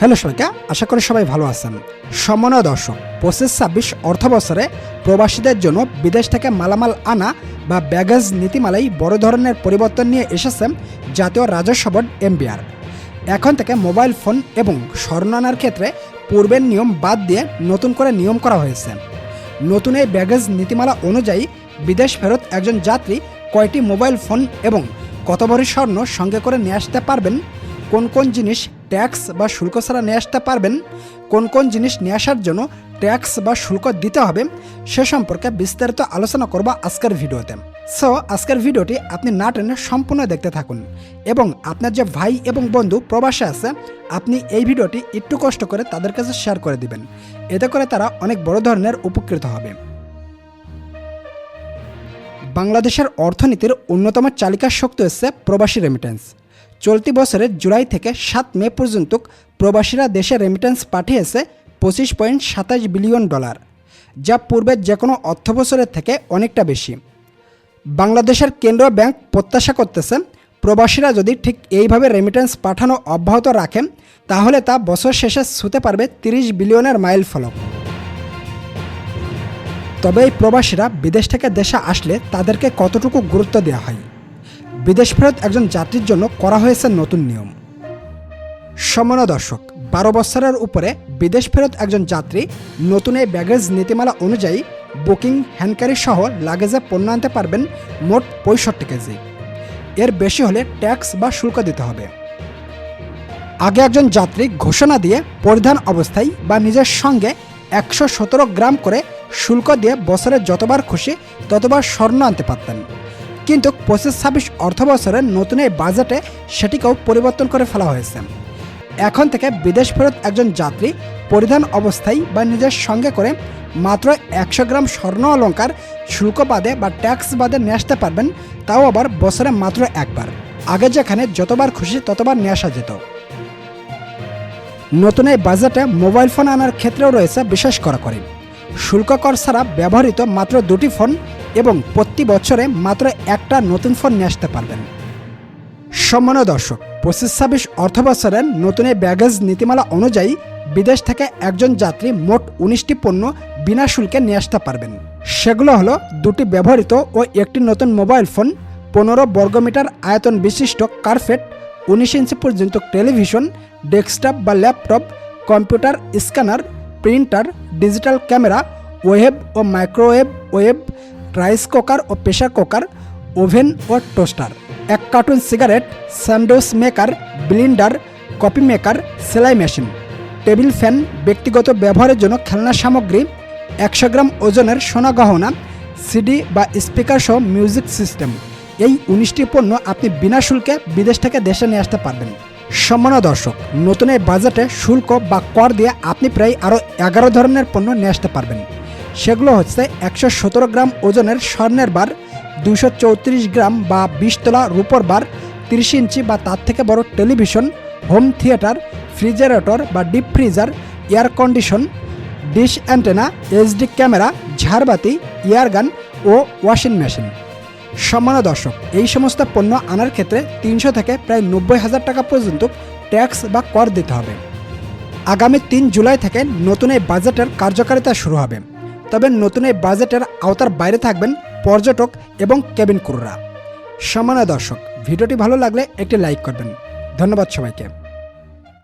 Hello সবাইকে, আশা করি সবাই ভালো আছেন। সম্মানীয় দর্শক, পঁচিশ ছাব্বিশ অর্থ বছরে প্রবাসীদের জন্য বিদেশ থেকে মালামাল আনা বা ব্যাগেজ নীতিমালাই বড় ধরনের পরিবর্তন নিয়ে এসেছে জাতীয় রাজস্ব বোর্ড এমবিআর। এখন থেকে মোবাইল ফোন এবং স্বর্ণ আনার ক্ষেত্রে পূর্বের নিয়ম বাদ দিয়ে নতুন করে নিয়ম করা হয়েছে। নতুন এই ব্যাগেজ নীতিমালা অনুযায়ী বিদেশ ফেরত একজন যাত্রী কয়টি মোবাইল ফোন এবং কত ভরি স্বর্ণ সঙ্গে করে নিয়ে আসতে পারবেন, কোন কোন জিনিস ট্যাক্স বা শুল্ক ছাড়া নিয়ে আসতে পারবেন। কোন কোন জিনিস নিয়ে আসার জন্য ট্যাক্স বা শুল্ক দিতে হবে, সে সম্পর্কে বিস্তারিত আলোচনা করব আজকের ভিডিওতে। সো আজকের ভিডিওটি আপনি না টেনে সম্পূর্ণ দেখতে থাকুন এবং আপনার যে ভাই এবং বন্ধু প্রবাসে আছে, আপনি এই ভিডিওটি একটু কষ্ট করে তাদের কাছে শেয়ার করে দিবেন। এতে করে তারা অনেক বড় ধরনের উপকৃত হবে। বাংলাদেশের অর্থনীতির অন্যতম চালিকা শক্তি হচ্ছে প্রবাসী রেমিটেন্স চলতি বছরের জুলাই থেকে সাত মে পর্যন্ত প্রবাসীরা দেশে রেমিটেন্স পাঠিয়েছে পঁচিশ পয়েন্ট সাতাশ বিলিয়ন ডলার, যা পূর্বের যে কোনো অর্থ বছরের থেকে অনেকটা বেশি। বাংলাদেশের কেন্দ্রীয় ব্যাংক প্রত্যাশা করতেছে, প্রবাসীরা যদি ঠিক এইভাবে রেমিটেন্স পাঠানো অব্যাহত রাখেন, তাহলে তা বছর শেষে ছুতে পারবে তিরিশ বিলিয়নের মাইল ফলক। তবে এই প্রবাসীরা বিদেশ থেকে দেশে আসলে তাদেরকে কতটুকু গুরুত্ব দেওয়া হয়? বিদেশ ফেরত একজন যাত্রীর জন্য করা হয়েছে নতুন নিয়ম। সমান দর্শক, বারো বছরের উপরে বিদেশ ফেরত একজন যাত্রী নতুন এই ব্যাগেজ নীতিমালা অনুযায়ী বুকিং হ্যান্ডকারি সহ লাগেজে পণ্য আনতে পারবেন মোট পঁয়ষট্টি কেজি। এর বেশি হলে ট্যাক্স বা শুল্ক দিতে হবে। আগে একজন যাত্রী ঘোষণা দিয়ে পরিধান অবস্থায় বা নিজের সঙ্গে একশো সতেরো গ্রাম করে শুল্ক দিয়ে বছরে যতবার খুশি ততবার স্বর্ণ আনতে পারতেন। কিন্তু পঁচিশ ছাব্বিশ অর্থ বছরের নতুন এই বাজেটে সেটিকেও পরিবর্তন করে ফেলা হয়েছে। এখন থেকে বিদেশ ফেরত একজন যাত্রী পরিধান অবস্থায় বা নিজের সঙ্গে করে মাত্র একশো গ্রাম স্বর্ণ অলঙ্কার শুল্ক বাদে বা ট্যাক্স বাদে নিয়ে আসতে পারবেন, তাও আবার বছরে মাত্র একবার। আগে যেখানে যতবার খুশি ততবার নিয়ে আসা যেত। নতুন এই বাজেটে মোবাইল ফোন আনার ক্ষেত্রেও রয়েছে বিশেষ কড়াকড়ি শুল্ক কর ছাড়া ব্যবহৃত মাত্র দুটি ফোন এবং প্রতি বছরে মাত্র একটা নতুন ফোন নিয়ে আসতে পারবেন। সম্মানীয় দর্শক, পঁচিশ ছাব্বিশ অর্থ বছরের নতুন ব্যাগেজ নীতিমালা অনুযায়ী বিদেশ থেকে একজন যাত্রী মোট উনিশটি পণ্য বিনা শুল্কে নিয়ে আসতে পারবেন। সেগুলো হলো দুটি ব্যবহৃত ও একটি নতুন মোবাইল ফোন, পনেরো বর্গমিটার আয়তন বিশিষ্ট কার্পেট, উনিশ ইঞ্চি পর্যন্ত টেলিভিশন, ডেস্কটপ বা laptop, computer scanner, printer, digital camera, web ও মাইক্রোওয়েভ ওয়েব রাইস কুকার ও প্রেশার কুকার, ওভেন ও টোস্টার। এক carton cigarette, sandwich maker, blender coffee maker, সেলাই মেশিন। টেবিল ফ্যান, ব্যক্তিগত ব্যবহারের জন্য খেলনা সামগ্রী, একশো গ্রাম ওজনের সোনা গহনা, সিডি বা স্পিকার সহ মিউজিক সিস্টেম। এই উনিশটি পণ্য আপনি বিনা শুল্কে বিদেশ থেকে দেশে নিয়ে আসতে পারবেন। সম্মানীয় দর্শক, নতুন এই বাজেটে শুল্ক বা কর দিয়ে আপনি প্রায় আরও এগারো ধরনের পণ্য নিয়ে আসতে পারবেন। সেগুলো হচ্ছে একশো সতেরো গ্রাম ওজনের স্বর্ণের বার দুশো চৌত্রিশ গ্রাম বা বিশ তোলা রূপর বার, তিরিশ ইঞ্চি বা তার থেকে বড় টেলিভিশন, হোম থিয়েটার, ফ্রিজারেটর বা deep freezer, air condition, dish antenna, HD camera, ঝাড়বাতি air gun ও ওয়াশিং মেশিন। সম্মানীয় দর্শক, এই সমস্ত পণ্য আনার ক্ষেত্রে তিনশো থেকে প্রায় নব্বই হাজার টাকা পর্যন্ত ট্যাক্স বা কর দিতে হবে। আগামী তিন জুলাই থেকে নতুন এই বাজেটের কার্যকারিতা শুরু হবে। তবে নতুন এই বাজেটের আওতার বাইরে থাকবেন পর্যটক এবং কেবিন ক্রুরা। সম্মানীয় দর্শক, ভিডিওটি ভালো লাগলে একটি লাইক করবেন। ধন্যবাদ সবাইকে।